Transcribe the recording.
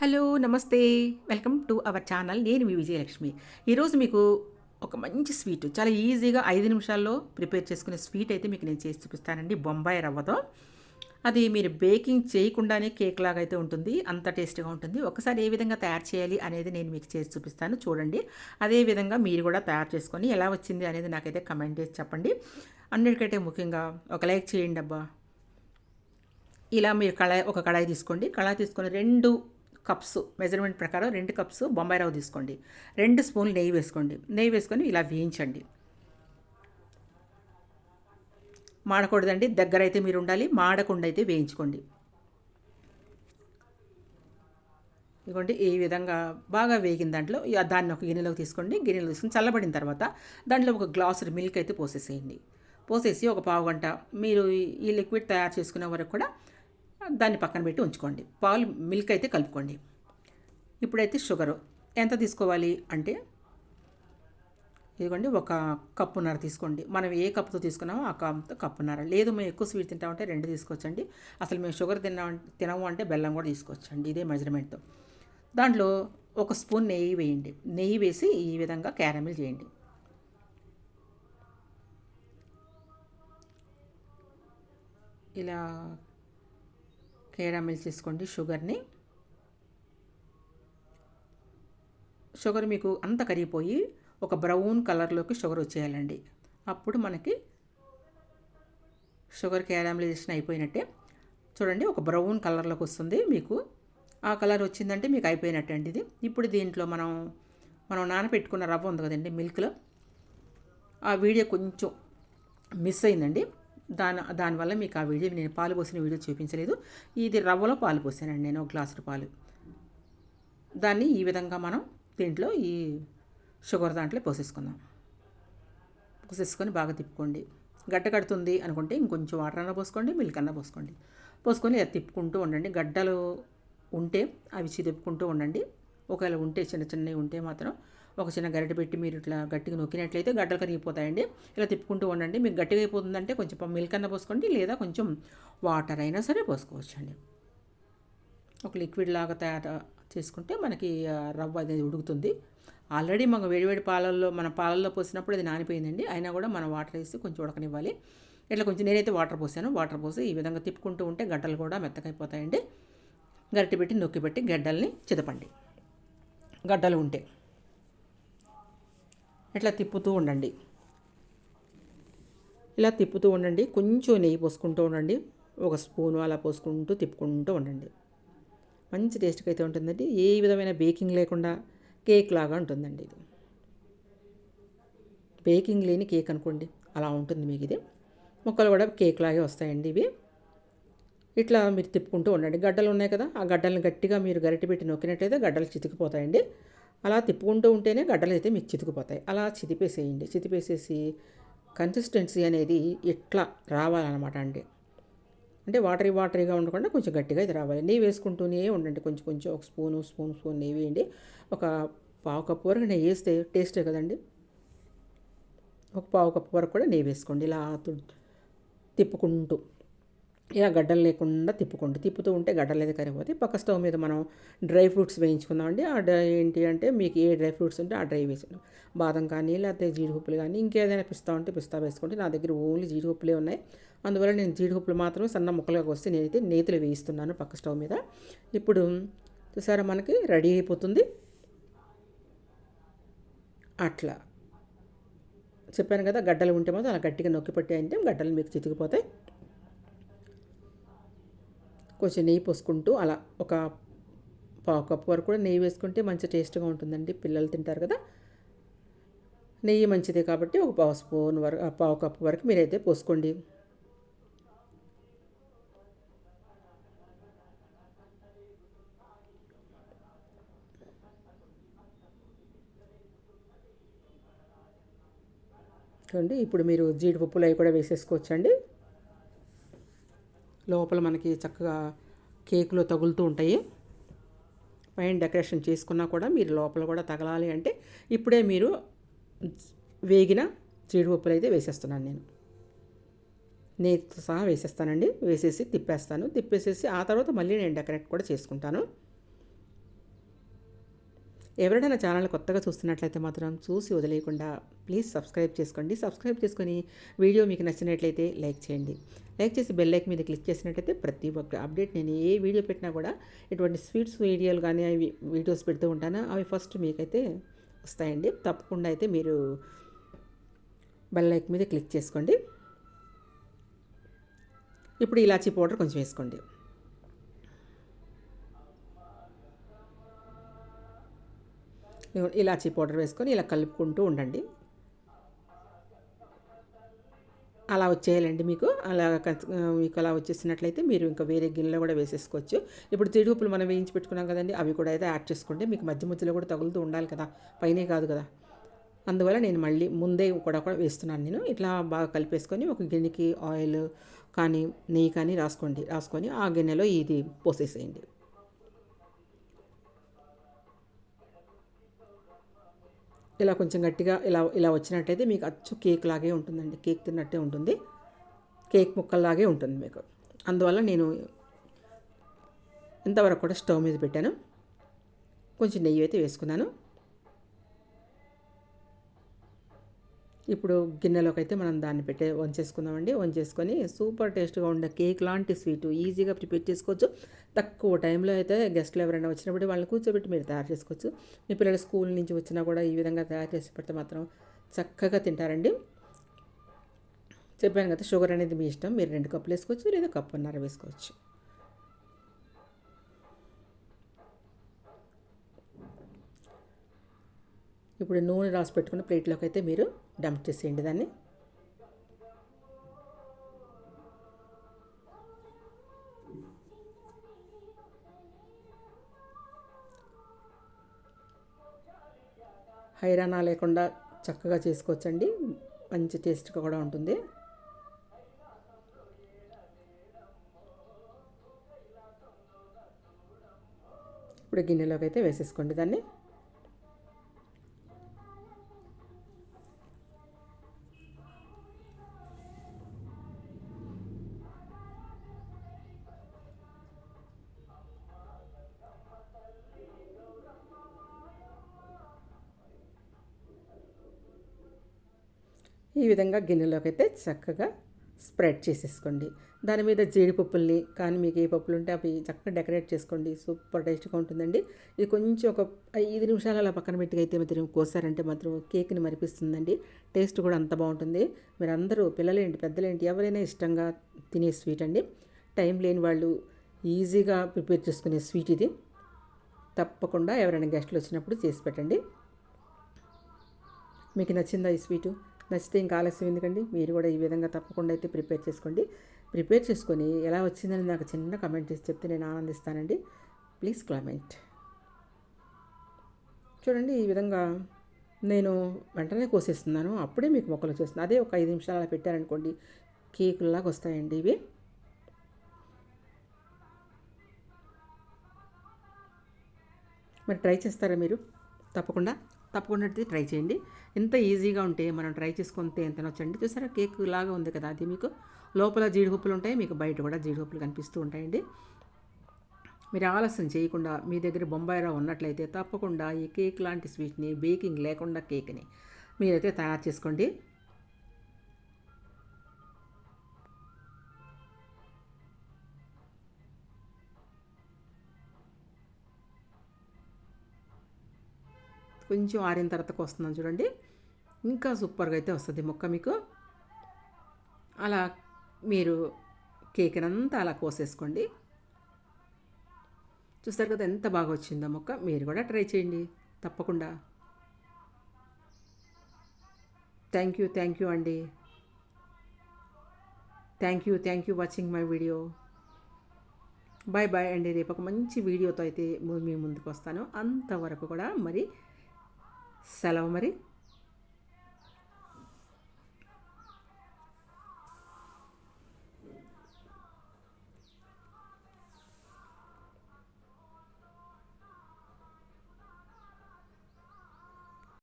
Hello నమస్తే. Welcome to our channel. నేను మీ విజయలక్ష్మి. ఈరోజు మీకు ఒక మంచి స్వీట్ చాలా ఈజీగా ఐదు నిమిషాల్లో ప్రిపేర్ చేసుకునే స్వీట్ అయితే మీకు నేను చేసి చూపిస్తానండి. బొంబాయి రవ్వతో. అది మీరు బేకింగ్ చేయకుండానే కేక్ లాగా అయితే ఉంటుంది. అంత టేస్ట్గా ఉంటుంది. ఒకసారి ఏ విధంగా తయారు చేయాలి అనేది నేను మీకు చేసి చూపిస్తాను. చూడండి. అదే విధంగా మీరు కూడా తయారు చేసుకొని ఎలా వచ్చింది అనేది నాకైతే కమెంట్ చేసి చెప్పండి. అన్నిటికంటే ముఖ్యంగా ఒక లైక్ చేయండి అబ్బా. ఇలా మీరు కళాయి ఒక కళాయి తీసుకోండి. కళాయి తీసుకొని రెండు కప్స్ మెజర్మెంట్ ప్రకారం రెండు కప్స్ బొంబాయి రవ్వ తీసుకోండి. రెండు స్పూన్లు నెయ్యి వేసుకోండి. నెయ్యి వేసుకొని ఇలా వేయించండి. మాడకూడదండి. దగ్గర అయితే మీరు ఉండాలి మాడకుండా అయితే వేయించుకోండి. ఇదిగోండి ఈ విధంగా బాగా వేగిన దాంట్లో దాన్ని ఒక గిన్నెలోకి తీసుకోండి. గిన్నెలో తీసుకుని చల్లబడిన తర్వాత దాంట్లో ఒక గ్లాసు మిల్క్ అయితే పోసేసేయండి. పోసేసి ఒక పావు గంట మీరు ఈ లిక్విడ్ తయారు చేసుకునే వరకు కూడా దాన్ని పక్కన పెట్టి ఉంచుకోండి. పాలు మిల్క్ అయితే కలుపుకోండి. ఇప్పుడైతే షుగరు. ఎంత తీసుకోవాలి అంటే ఇదిగోండి ఒక కప్పున్నర తీసుకోండి. మనం ఏ కప్పుతో తీసుకున్నామో ఆ కప్తో కప్పున్నర. లేదు మేము ఎక్కువ స్వీట్ తింటామంటే రెండు తీసుకోవచ్చండి. అసలు మేము షుగర్ తిన్నా తినము అంటే బెల్లం కూడా తీసుకోవచ్చండి ఇదే మెజర్మెంట్తో దాంట్లో ఒక స్పూన్ నెయ్యి వేయండి. నెయ్యి వేసి ఈ విధంగా క్యారమిల్ చేయండి. ఇలా కేరామిల్ చేసుకోండి షుగర్ని. షుగర్ మీకు అంత కరిగిపోయి ఒక బ్రౌన్ కలర్లోకి షుగర్ వచ్చేయాలండి. అప్పుడు మనకి షుగర్ క్యారామిలైజేషన్ అయిపోయినట్టే. చూడండి ఒక బ్రౌన్ కలర్లోకి వస్తుంది మీకు. ఆ కలర్ వచ్చిందంటే మీకు అయిపోయినట్టే అండి ఇది. ఇప్పుడు దీంట్లో మనం మనం నానబెట్టుకున్న రవ్వ ఉంది కదండి మిల్క్లో. ఆ వీడియో కొంచెం మిస్ అయిందండి. దాని దానివల్ల మీకు ఆ వీడియో నేను పాలు పోసిన వీడియో చూపించలేదు. ఇది రవ్వలో పాలు పోసానండి నేను ఒక గ్లాసు పాలు. దాన్ని ఈ విధంగా మనం దీంట్లో ఈ షుగర్ దాంట్లో పోసేసుకుందాం. పోసేసుకొని బాగా తిప్పుకోండి. గడ్డ కడుతుంది అనుకుంటే ఇంకొంచెం వాటర్ అన్నా పోసుకోండి మిల్క్ అన్నా పోసుకోండి. పోసుకొని అది తిప్పుకుంటూ ఉండండి. గడ్డలు ఉంటే అవి చిదుపుకుంటూ ఉండండి. ఒకవేళ ఉంటే చిన్న చిన్నవి ఉంటే మాత్రం ఒక చిన్న గరిటె పెట్టి మీరు ఇట్లా గట్టిగా నొక్కినట్లయితే గడ్డలు కరిగిపోతాయండి. ఇలా తిప్పుకుంటూ ఉండండి. మీకు గట్టిగా అయిపోతుందంటే కొంచెం మిల్క్ అన్న పోసుకోండి లేదా కొంచెం వాటర్ అయినా సరే పోసుకోవచ్చండి. ఒక లిక్విడ్ లాగా తయారు చేసుకుంటే మనకి రవ్వ అనేది ఉడుకుతుంది. ఆల్రెడీ మనం వేడివేడి పాలల్లో మన పాలల్లో పోసినప్పుడు అది నానిపోయిందండి. అయినా కూడా మనం వాటర్ వేసి కొంచెం ఉడకనివ్వాలి. ఇట్లా కొంచెం నేనైతే వాటర్ పోసాను. వాటర్ పోసి ఈ విధంగా తిప్పుకుంటూ ఉంటే గడ్డలు కూడా మెత్తకైపోతాయండి గరిటె పెట్టి నొక్కి పెట్టి గడ్డల్ని చిదపండి. గడ్డలు ఉంటే. ఇట్లా తిప్పుతూ ఉండండి. ఇలా తిప్పుతూ ఉండండి. కొంచెం నెయ్యి పోసుకుంటూ ఉండండి. ఒక స్పూను అలా పోసుకుంటూ తిప్పుకుంటూ ఉండండి. మంచి టేస్ట్గా అయితే ఉంటుందండి. ఏ విధమైన బేకింగ్ లేకుండా కేక్ లాగా ఉంటుందండి ఇది. బేకింగ్ లేని కేక్ అనుకోండి. అలా ఉంటుంది మీకు ఇది. ముక్కలు కూడా కేక్ లాగే వస్తాయండి ఇవి. ఇట్లా మీరు తిప్పుకుంటూ ఉండండి. గడ్డలు ఉన్నాయి కదా ఆ గడ్డలను గట్టిగా మీరు గరిటె పెట్టి నొక్కినట్లయితే గడ్డలు చితికిపోతాయండి. అలా తిప్పుకుంటూ ఉంటేనే గడ్డలు అయితే మీకు చితికిపోతాయి. అలా చితిపేసేయండి. చితిపేసేసి కన్సిస్టెన్సీ అనేది ఇట్లా రావాలన్నమాట అండి. అంటే వాటరీ వాటరీగా ఉండకుండా కొంచెం గట్టిగా ఇది రావాలి. నెయ్యి వేసుకుంటూనే ఉండండి. కొంచెం కొంచెం ఒక స్పూను స్పూన్ స్పూన్ నెయ్యి వేయండి. ఒక పావు కప్పు వరకు నెయ్యి వేస్తే టేస్టే కదండి. ఒక పావు కప్పు వరకు కూడా నెయ్యి వేసుకోండి. ఇలా తిప్పుకుంటూ. ఇలా గడ్డలు లేకుండా తిప్పుకోండి. తిప్పుతూ ఉంటే గడ్డలు అయితే కరిగిపోతాయి. పక్క స్టవ్ మీద మనం డ్రై ఫ్రూట్స్ వేయించుకుందామండి ఆ డ్రై ఏంటి అంటే మీకు ఏ డ్రై ఫ్రూట్స్ ఉంటే ఆ డ్రై వేసుకుందాం బాదం కానీ లేకపోతే జీడిపప్పులు కానీ ఇంకేదైనా పిస్తా ఉంటే పిస్తా వేసుకోండి. నా దగ్గర ఓన్లీ జీడిపప్పులే ఉన్నాయి. అందువల్ల నేను జీడిపప్పులు మాత్రమే సన్న ముక్కలుగా వస్తే నేనైతే నేతులు వేయిస్తున్నాను పక్క స్టవ్ మీద. ఇప్పుడు చూసారా మనకి రెడీ అయిపోతుంది. అట్లా. చెప్పాను కదా గడ్డలు ఉంటే మాత్రం అలా గట్టిగా నొక్కి పట్టాయంటే గడ్డలు మీకు చితికిపోతాయి. కొంచెం నెయ్యి పోసుకుంటూ అలా ఒక పావు కప్పు వరకు కూడా నెయ్యి వేసుకుంటే మంచి టేస్ట్గా ఉంటుందండి. పిల్లలు తింటారు కదా. నెయ్యి మంచిదే కాబట్టి ఒక పావు స్పూన్ వరకు పావు కప్పు వరకు మీరైతే పోసుకోండి. చూడండి ఇప్పుడు మీరు జీడిపప్పులు అవి కూడా వేసేసుకోవచ్చండి. లోపల మనకి చక్కగా కేకులో తగులుతూ ఉంటాయి. పైన డెకరేషన్ చేసుకున్నా కూడా మీరు లోపల కూడా తగలాలి అంటే ఇప్పుడే మీరు వేగిన జీడిపప్పులు అయితే వేసేస్తున్నాను నేను. నేతితో సహా వేసేస్తానండి. వేసేసి తిప్పేస్తాను. తిప్పేసేసి ఆ తర్వాత మళ్ళీ నేను డెకరేట్ కూడా చేసుకుంటాను. ఎవరైనా నా ఛానల్ కొత్తగా చూస్తున్నట్లయితే మాత్రం చూసి వదిలేయకుండా ప్లీజ్ సబ్స్క్రైబ్ చేసుకోండి. సబ్స్క్రైబ్ చేసుకొని వీడియో మీకు నచ్చినట్లయితే లైక్ చేయండి. లైక్ చేసి బెల్ లైక్ మీద క్లిక్ చేసినట్లయితే ప్రతి ఒక్క అప్డేట్ నేను ఏ వీడియో పెట్టినా కూడా ఇటువంటి స్వీట్స్ వీడియోలు కానీ అవి వీడియోస్ పెడుతూ ఉంటాను అవి ఫస్ట్ మీకైతే వస్తాయండి. తప్పకుండా అయితే మీరు బెల్ లైక్ మీద క్లిక్ చేసుకోండి. ఇప్పుడు ఇలాచీ పౌడర్ కొంచెం వేసుకోండి. ఇలాచీ పౌడర్ వేసుకొని ఇలా కలుపుకుంటూ ఉండండి. అలా వచ్చేయాలండి మీకు. అలా మీకు అలా వచ్చేసినట్లయితే మీరు ఇంకా వేరే గిన్నెలో కూడా వేసేసుకోవచ్చు. ఇప్పుడు జీడిపప్పులు మనం వేయించి పెట్టుకున్నాం కదండి అవి కూడా అయితే యాడ్ చేసుకుంటే మీకు మధ్య మధ్యలో కూడా తగులుతూ ఉండాలి కదా పైనే కాదు కదా. అందువల్ల నేను మళ్ళీ ముందే కూడా కూడా వేస్తున్నాను నేను. ఇట్లా బాగా కలిపేసుకొని ఒక గిన్నెకి ఆయిల్ కానీ నెయ్యి కానీ రాసుకోండి రాసుకొని ఆ గిన్నెలో ఇది పోసేసేయండి. ఇలా కొంచెం గట్టిగా ఇలా ఇలా వచ్చినట్టయితే మీకు అచ్చు కేక్ లాగే ఉంటుందండి. కేక్ తిన్నట్టే ఉంటుంది. కేక్ ముక్కల్లాగే ఉంటుంది మీకు. అందువల్ల నేను ఇంతవరకు కూడా స్టవ్ మీద పెట్టాను. కొంచెం నెయ్యి అయితే వేసుకున్నాను. ఇప్పుడు గిన్నెలోకి అయితే మనం దాన్ని పెట్టే వంచేసుకుందామండి. వంచేసుకొని సూపర్ టేస్ట్గా ఉండే కేక్ లాంటి స్వీటు ఈజీగా ప్రిపేర్ చేసుకోవచ్చు. తక్కువ టైంలో అయితే గెస్ట్లు ఎవరైనా వచ్చినప్పుడు వాళ్ళని కూర్చోబెట్టి మీరు తయారు చేసుకోవచ్చు. మీ పిల్లలు స్కూల్ నుంచి వచ్చినా కూడా ఈ విధంగా తయారు చేసి పెడితే మాత్రం చక్కగా తింటారండి. చెప్పాను కదా షుగర్ అనేది మీ ఇష్టం. మీరు రెండు కప్పులు వేసుకోవచ్చు లేదా కప్పున్నర వేసుకోవచ్చు. ఇప్పుడు నూనె రాసి పెట్టుకున్న ప్లేట్లోకి అయితే మీరు డంప్ చేసేయండి దాన్ని. హైరానా లేకుండా చక్కగా చేసుకోవచ్చండి. మంచి టేస్ట్గా కూడా ఉంటుంది. ఇప్పుడు గిన్నెలోకి అయితే వేసేసుకోండి దాన్ని. ఈ విధంగా గిన్నెలోకి అయితే చక్కగా స్ప్రెడ్ చేసేసుకోండి. దాని మీద జీడిపప్పుల్ని కానీ మీకు ఏ పప్పులు ఉంటే అవి చక్కగా డెకరేట్ చేసుకోండి. సూపర్ టేస్ట్గా ఉంటుందండి. ఇది కొంచెం ఒక ఐదు నిమిషాలు అలా పక్కన పెట్టి అయితే మాత్రం కోసారంటే మాత్రం కేక్ని మరిపిస్తుందండి. టేస్ట్ కూడా అంత బాగుంటుంది. మీరు అందరూ పిల్లలేంటి పెద్దలేంటి ఎవరైనా ఇష్టంగా తినే స్వీట్ అండి. టైం లేని వాళ్ళు ఈజీగా ప్రిపేర్ చేసుకునే స్వీట్ ఇది. తప్పకుండా ఎవరైనా గెస్ట్లు వచ్చినప్పుడు చేసి పెట్టండి. మీకు నచ్చిందా ఈ స్వీటు? నచ్చితే ఇంకా ఆలస్యం ఎందుకండి? మీరు కూడా ఈ విధంగా తప్పకుండా అయితే ప్రిపేర్ చేసుకోండి. ప్రిపేర్ చేసుకొని ఎలా వచ్చిందని నాకు చిన్న కమెంట్ చేసి చెప్తే నేను ఆనందిస్తానండి. Please comment. చూడండి ఈ విధంగా నేను వెంటనే కోసేస్తున్నాను. అప్పుడే మీకు మొక్కలు వచ్చేస్తుంది అదే ఒక ఐదు నిమిషాలు అలా పెట్టారనుకోండి కేకుల్లాగా వస్తాయండి ఇవి. మరి ట్రై చేస్తారా మీరు? తప్పకుండా. తప్పకుండా ట్రై చేయండి. ఎంత ఈజీగా ఉంటే మనం ట్రై చేసుకుంటే ఎంత నచ్చండి చూసారా కేక్ లాగా ఉంది కదా అది మీకు. లోపల జీడిపప్పులు ఉంటాయి మీకు బయట కూడా జీడిపప్పులు కనిపిస్తూ ఉంటాయండి. మీరు ఆలస్యం చేయకుండా మీ దగ్గర బొంబాయిలో ఉన్నట్లయితే తప్పకుండా ఈ కేక్ లాంటి స్వీట్ని బేకింగ్ లేకుండా కేక్ని మీరైతే తయారు చేసుకోండి. కొంచెం ఆరిన తర్వాతకు వస్తుందని చూడండి. ఇంకా సూపర్గా అయితే వస్తుంది మొక్క మీకు. అలా మీరు కేక్నంతా అలా కోసేసుకోండి. చూస్తారు కదా ఎంత బాగా వచ్చిందో మొక్క. మీరు కూడా ట్రై చేయండి. తప్పకుండా. థ్యాంక్ యూ థ్యాంక్ యూ అండి. Thank you thank you watching my video. Bye bye అండి. రేపు ఒక మంచి వీడియోతో అయితే మీ ముందుకు వస్తాను. అంతవరకు కూడా మరి సెలవు మరి.